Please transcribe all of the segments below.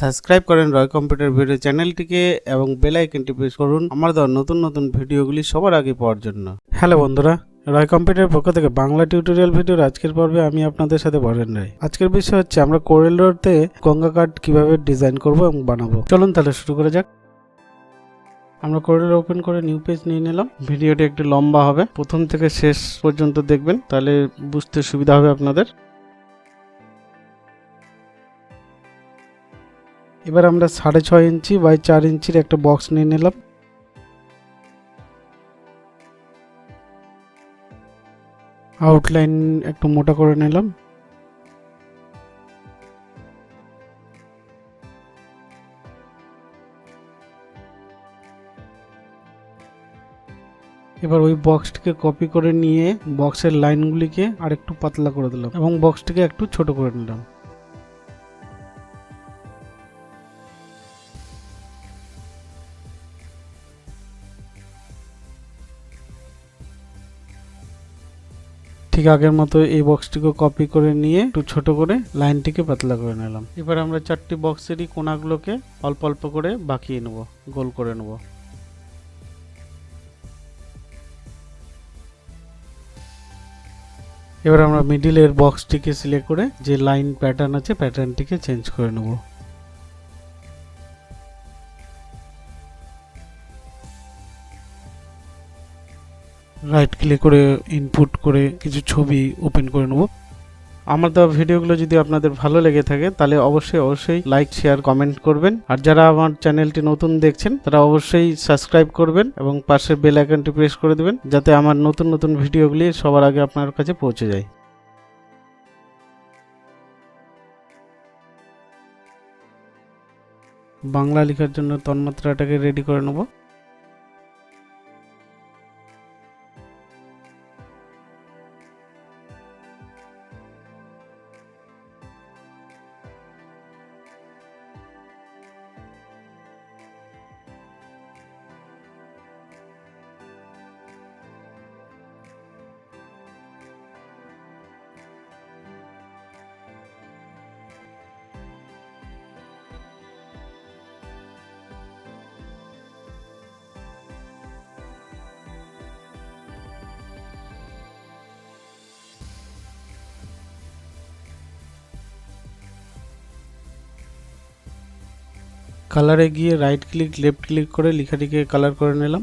Subscribe করেন রয় computer video চ্যানেলটিকে এবং বেল আইকনটি প্রেস করুন আমার দেওয়া নতুন নতুন ভিডিওগুলি সবার আগে পাওয়ার জন্য। হ্যালো বন্ধুরা, রয় কম্পিউটার পক্ষ থেকে বাংলা টিউটোরিয়াল ভিডিওর আজকের পর্বে আমি আপনাদের সাথে বলেন রায়। আজকের বিষয় হচ্ছে আমরা কোরেল রোডতে গঙ্গা কার্ড কীভাবে ডিজাইন করব এবং বানাবো। চলুন তাহলে শুরু করে যাক। আমরা কোরেল ওপেন করে নিউ পেজ নিয়ে নিলাম। ভিডিওটি একটু লম্বা হবে। প্রথম থেকে শেষ পর্যন্ত দেখবেন, তাহলে বুঝতে সুবিধা হবে আপনাদের। এবার আমরা সাড়ে ছয় ইঞ্চি বাই চার ইঞ্চির একটা বক্স নিয়ে নিলাম। আউটলাইন একটু মোটা করে নিলাম। এবার ওই বক্সটিকে কপি করে নিয়ে বক্সের লাইনগুলিকে আরেকটু পাতলা করে দিলাম এবং বক্সটিকে একটু ছোট করে নিলাম। ঠিক আগের মতো এই বক্সটিকে কপি করে নিয়ে একটু ছোট করে লাইনটিকে পাতলা করে নিলাম। এবার আমরা চারটি বক্সেরই কোনাগুলোকে অল্প অল্প করে বাঁকিয়ে নেব, গোল করে নেব। এবার আমরা মিডিলের বক্সটিকে সিলেক্ট করে যে লাইন প্যাটার্ন আছে প্যাটার্নটিকে চেঞ্জ করে নেব। রাইট ক্লিক করে ইনপুট করে কিছু ছবি ওপেন করে নেব। আমার দেওয়া ভিডিওগুলো যদি আপনাদের ভালো লেগে থাকে, তাহলে অবশ্যই অবশ্যই লাইক শেয়ার কমেন্ট করবেন। আর যারা আমার চ্যানেলটি নতুন দেখছেন, তারা অবশ্যই সাবস্ক্রাইব করবেন এবং পাশে বেল আইকনটি প্রেস করে দেবেন, যাতে আমার নতুন নতুন ভিডিওগুলি সবার আগে আপনার কাছে পৌঁছে যায়। বাংলা লেখার জন্য তন্মাত্রাটাকে রেডি করে নেব। কালারে গিয়ে রাইট ক্লিক লেফট ক্লিক করে লেখাটিকে কালার করে নিলাম।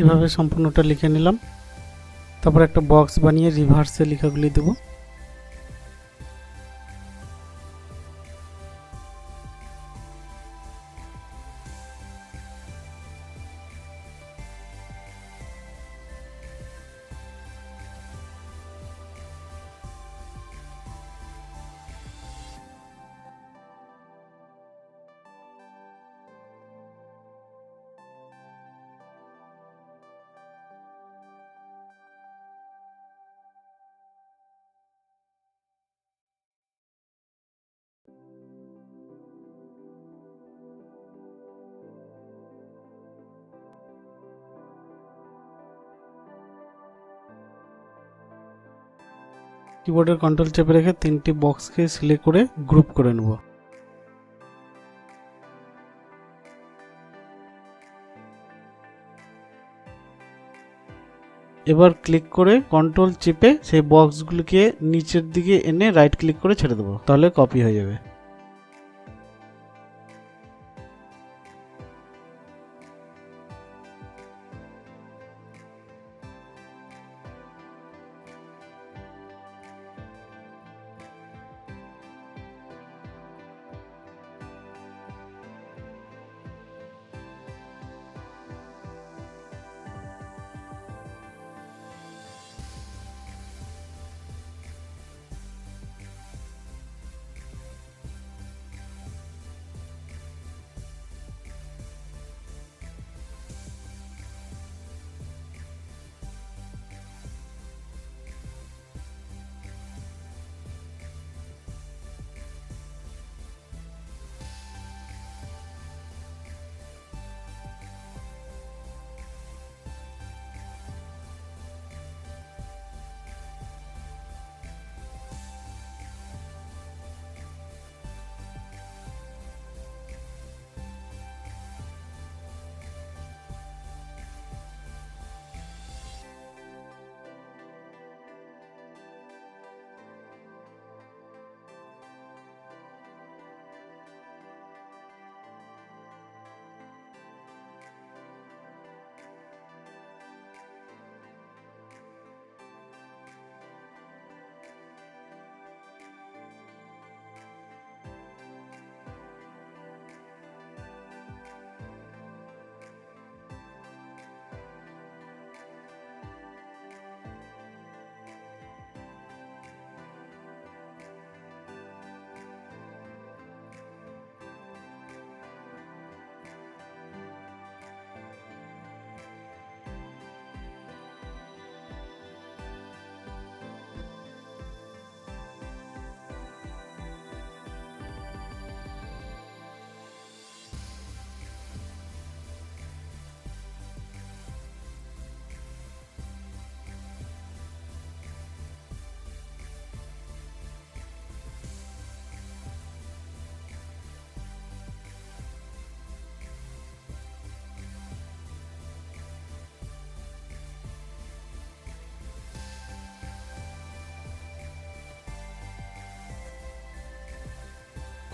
এভাবে সম্পূর্ণটা লিখে নিলাম। তারপর একটা বক্স বানিয়ে রিভার্সে লেখাগুলি দেব। কিবোর্ডের কন্ট্রোল চেপে রেখে তিনটি বক্সকে সিলেক্ট করে গ্রুপ করে নেব। এবার ক্লিক করে কন্ট্রোল চেপে সেই বক্সগুলোকে নিচের দিকে এনে রাইট ক্লিক করে ছেড়ে দেবো। তাহলে কপি হয়ে যাবে।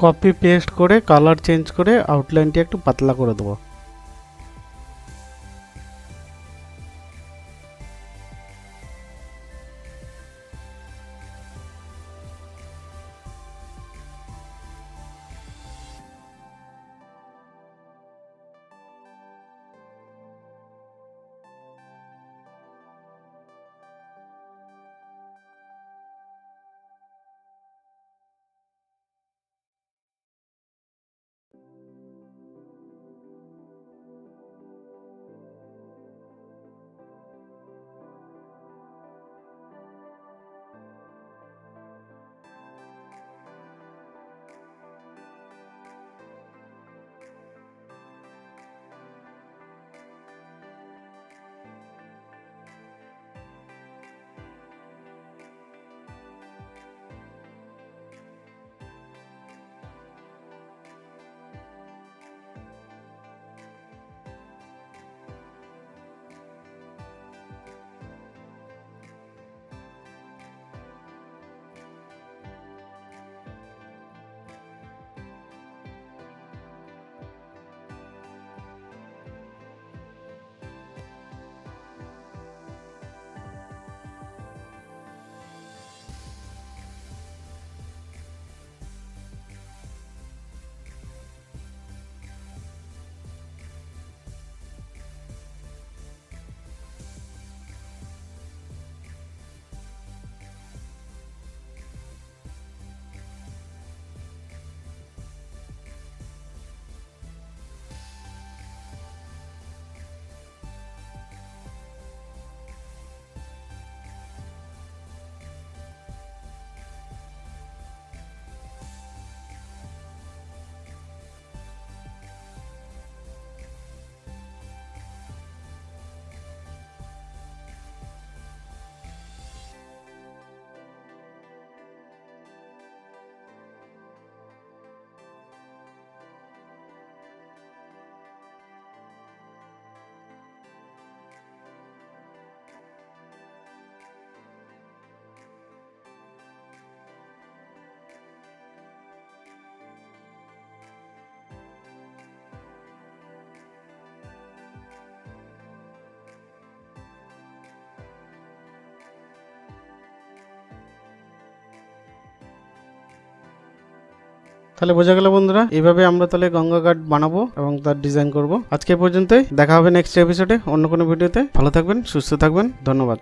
কপি পেস্ট করে কালার চেঞ্জ করে আউটলাইনটি একটু পাতলা করে দেবো। তাহলে বোঝা গেল বন্ধুরা, এইভাবে আমরা তাহলে গঙ্গা ঘাট বানাবো এবং তার ডিজাইন করব। আজকে পর্যন্তই, দেখা হবে নেক্সট এপিসোডে অন্য কোনো ভিডিওতে ভালো থাকবেন, সুস্থ থাকবেন, ধন্যবাদ।